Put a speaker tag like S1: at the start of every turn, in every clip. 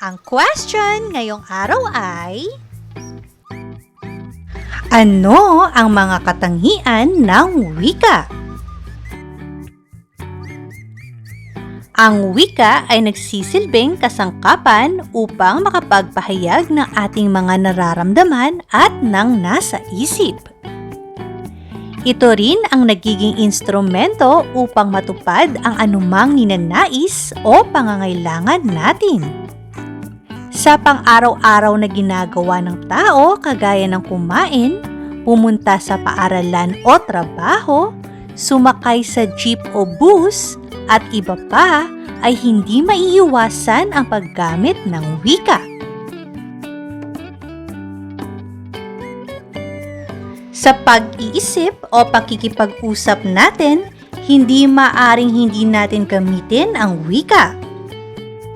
S1: Ang question ngayong araw ay Ano ang mga katangian ng wika? Ang wika ay nagsisilbing kasangkapan upang makapagpahayag ng ating mga nararamdaman at ng nasa isip. Ito rin ang nagiging instrumento upang matupad ang anumang ninanais o pangangailangan natin. Sa pang-araw-araw na ginagawa ng tao kagaya ng kumain, pumunta sa paaralan o trabaho, sumakay sa jeep o bus, at iba pa ay hindi maiiwasan ang paggamit ng wika. Sa pag-iisip o pakikipag-usap natin, hindi maaring hindi natin gamitin ang wika.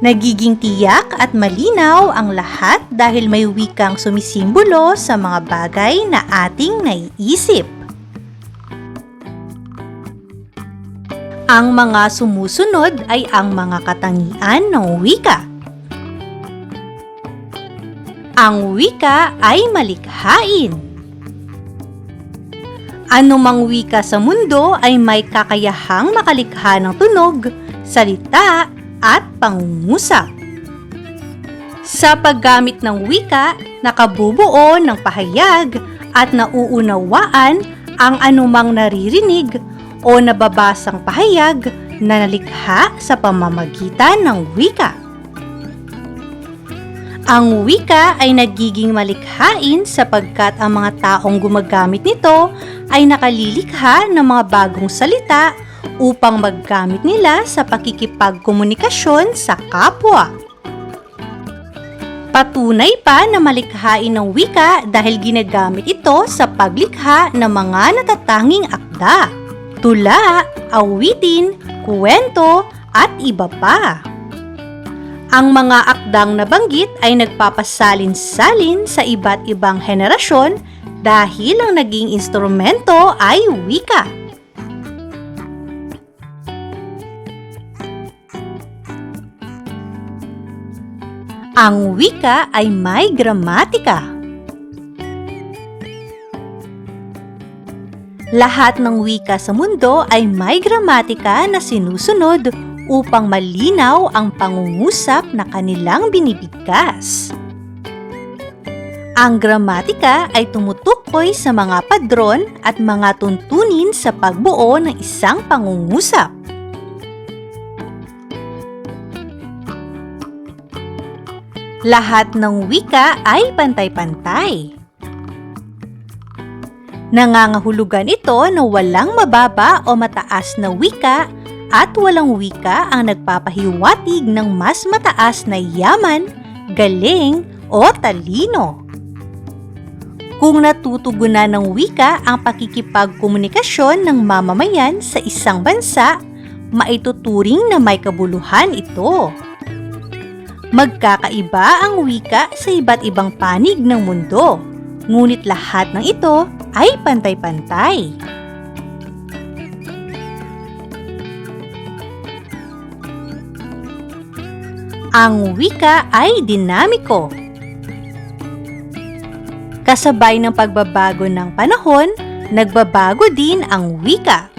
S1: Nagiging tiyak at malinaw ang lahat dahil may wikang sumisimbolo sa mga bagay na ating naiisip. Ang mga sumusunod ay ang mga katangian ng wika. Ang wika ay malikhain. Anumang wika sa mundo ay may kakayahang makalikha ng tunog, salita, at pangungusap. Sa paggamit ng wika, nakabubuo ng pahayag at nauunawaan ang anumang naririnig o nababasang pahayag na nalikha sa pamamagitan ng wika. Ang wika ay nagiging malikhain sapagkat ang mga taong gumagamit nito ay nakalilikha ng mga bagong salita upang maggamit nila sa pakikipagkomunikasyon sa kapwa. Patunay pa na malikhain ng wika dahil ginagamit ito sa paglikha ng mga natatanging akda, tula, awitin, kwento, at iba pa. Ang mga akdang nabanggit ay nagpapasalin-salin sa iba't ibang henerasyon dahil ang naging instrumento ay wika. Ang wika ay may gramatika. Lahat ng wika sa mundo ay may gramatika na sinusunod upang malinaw ang pangungusap na kanilang binibigkas. Ang gramatika ay tumutukoy sa mga padron at mga tuntunin sa pagbuo ng isang pangungusap. Lahat ng wika ay pantay-pantay. Nangangahulugan ito na walang mababa o mataas na wika at walang wika ang nagpapahiwatig ng mas mataas na yaman, galing o talino. Kung natutugunan ng wika ang pakikipagkomunikasyon ng mamamayan sa isang bansa, maituturing na may kabuluhan ito. Magkakaiba ang wika sa iba't ibang panig ng mundo, ngunit lahat ng ito ay pantay-pantay. Ang wika ay dinamiko. Kasabay ng pagbabago ng panahon, nagbabago din ang wika.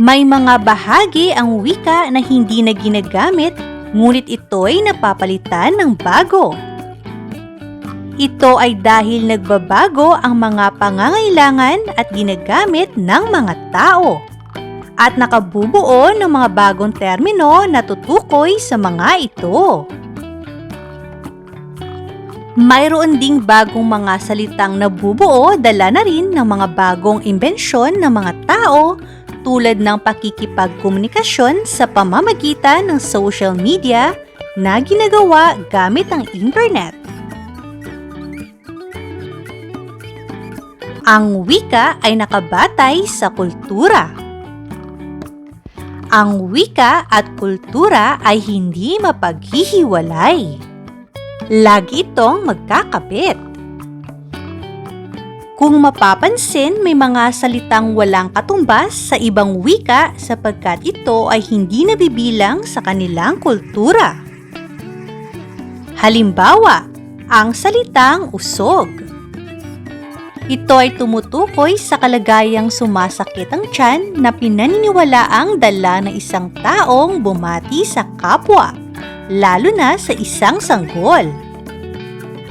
S1: May mga bahagi ang wika na hindi na ginagamit, ngunit ito'y napapalitan ng bago. Ito ay dahil nagbabago ang mga pangangailangan at ginagamit ng mga tao at nakabubuo ng mga bagong termino na tutukoy sa mga ito. Mayroon ding bagong mga salitang nabubuo dala na rin ng mga bagong imbensyon ng mga tao tulad ng pakikipagkomunikasyon sa pamamagitan ng social media na ginagawa gamit ang internet. Ang wika ay nakabatay sa kultura. Ang wika at kultura ay hindi mapaghihiwalay. Lagi itong magkakapit. Kung mapapansin, may mga salitang walang katumbas sa ibang wika sapagkat ito ay hindi nabibilang sa kanilang kultura. Halimbawa, ang salitang usog. Ito ay tumutukoy sa kalagayang sumasakit ang tiyan na pinaniniwalaang dala ng isang taong bumati sa kapwa, lalo na sa isang sanggol.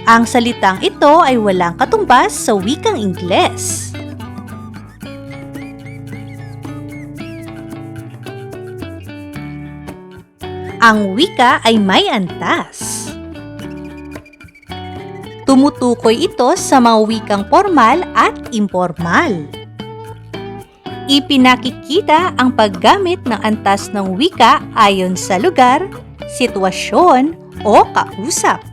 S1: Ang salitang ito ay walang katumbas sa wikang Ingles. Ang wika ay may antas. Tumutukoy ito sa mga wikang formal at informal. Ipinakikita ang paggamit ng antas ng wika ayon sa lugar, sitwasyon o kausap.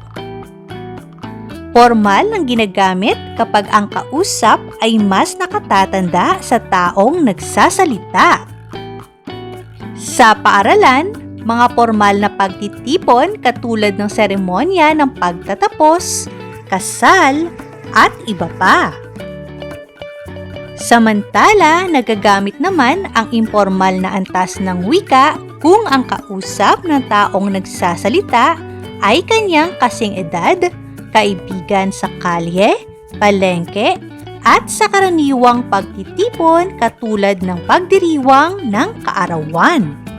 S1: Formal ang ginagamit kapag ang kausap ay mas nakatatanda sa taong nagsasalita. Sa paaralan, mga formal na pagtitipon katulad ng seremonya ng pagtatapos, kasal, at iba pa. Samantala, nagagamit naman ang informal na antas ng wika kung ang kausap ng taong nagsasalita ay kanyang kasing edad, kaibigan sa kalye, palengke, at sa karaniwang pagtitipon katulad ng pagdiriwang ng kaarawan.